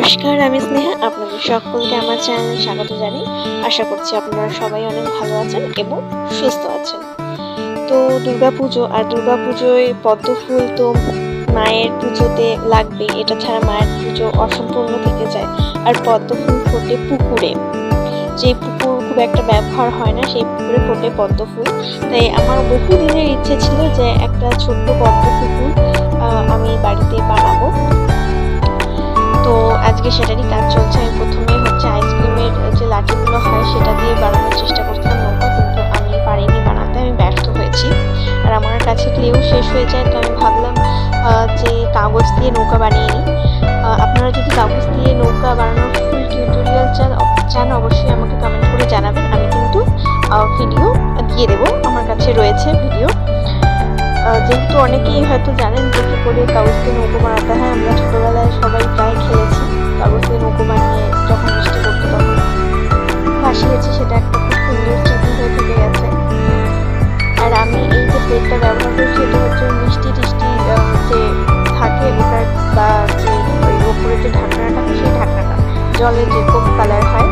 নমস্কার, আমি স্নেহা। আপনাদের সকলকে আমার চ্যানেলে স্বাগত জানাই। আশা করছি আপনারা সবাই অনেক ভালো আছেন এবং সুস্থ আছেন। তো দুর্গাপুজো আর দুর্গাপুজোয় পদ্ম ফুল তো মায়ের পুজোতে লাগবে। এটা ছাড়া মায়ের পুজো অসম্পূর্ণ থেকে যায়। আর পদ্ম ফুল ফোটে পুকুরে। যে পুকুর খুব একটা ব্যবহার হয় না, সেই পুকুরে ফোটে পদ্ম ফুল। তাই আমার বহু দিনের ইচ্ছে ছিল যে একটা ছোট্ট পদ্ম পুকুর আমি বাড়িতে বানাবো। তো আজকে সেটারই কাজ চলছে প্রথমে হচ্ছে আইসক্রিমের যে লাঠিগুলো হয় সেটা দিয়ে বানানোর চেষ্টা করছিলাম নৌকা কিন্তু আমি পারিনি বানাতে, আমি ব্যর্থ হয়েছি। আর আমার কাছে ক্লেও শেষ হয়ে যায়, তো আমি ভাবলাম যে কাগজ দিয়ে নৌকা বানিয়ে নিই। আপনারা যদি কাগজ দিয়ে নৌকা বানানোর ফুল টিউটোরিয়াল চান চান, অবশ্যই আমাকে কমেন্ট করে জানাবেন। আমি কিন্তু ভিডিও দিয়ে দেবো, আমার কাছে রয়েছে ভিডিও যেহেতু অনেকেই হয়তো জানেন যে কী করে কাগজ দিয়ে নৌকো বানাতে হয়, আমরা ছোটোবেলায় সবাই প্রায় খেলেছি গেছে আর আমি এই যে প্লেটটা ব্যবহার করছি, এটা হচ্ছে মিষ্টি টিষ্টি যে থাকে বা যে ওই যে ঢাকনাটা থাকে, সেই ঢাকনাটা। জলে যেরকম কালার হয়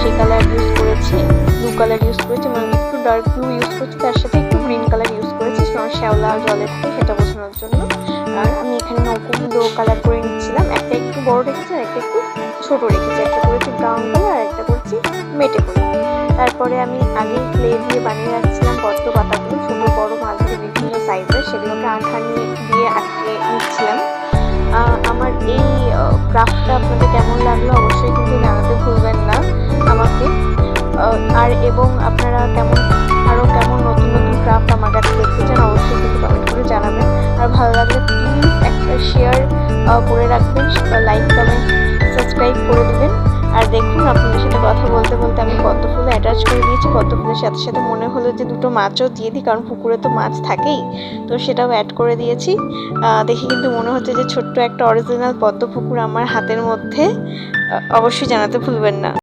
সেই কালার ইউজ করেছি ব্লু কালার ইউজ করেছি মানে একটু ডার্ক ব্লু ইউজ করেছি, তার সাথে একটু গ্রিন কালার ইউজ করেছি কারণ শ্যাওলা জলে থাকে, সেটা বোঝানোর জন্য। আর আমি এখানে নৌকোগুলো কালার করে নিচ্ছিলাম, একটা একটু বড় রেখেছি আর একটা একটু ছোট রেখেছি, একটা করেছি ব্রাউন কালার আর একটা করেছি মেটে করে তারপরে আমি আগেই ক্লে দিয়ে বানিয়ে রাখছিলাম পদ্ম পাতাগুলো ছোট বড় মাঝারি বিভিন্ন সাইজের সেগুলোকে আঠা নিয়ে দিয়ে আটকে নিচ্ছিলাম। আমার এই ক্রাফটটা আপনাদের কেমন লাগল অবশ্যই কিন্তু জানাতে ভুলবেন না আমাকে। আর এবং আপনারা কেমন আরও কেমন নতুন নতুন ক্রাফট আমার কাছে দেখতে চান অবশ্যই কিন্তু কমেন্ট করে জানাবেন। আর ভালো লাগলে প্লিজ একটা শেয়ার করে রাখবেন লাইক কমেন্ট সাবস্ক্রাইব আপনাদের সাথে কথা বলতে বলতে আমি পদ্ম ফুল অ্যাটাচ করে দিয়েছি পদ্ম ফুলের সাথে সাথে মনে হলো যে দুটো মাছও দিয়ে দিই, কারণ পুকুরে তো মাছ থাকেই। তো সেটাও অ্যাড করে দিয়েছি। দেখি কিন্তু মনে হচ্ছে যে ছোট্ট একটা অরিজিনাল পদ্ম পুকুর আমার হাতের মধ্যে। অবশ্যই জানাতে ভুলবেন না।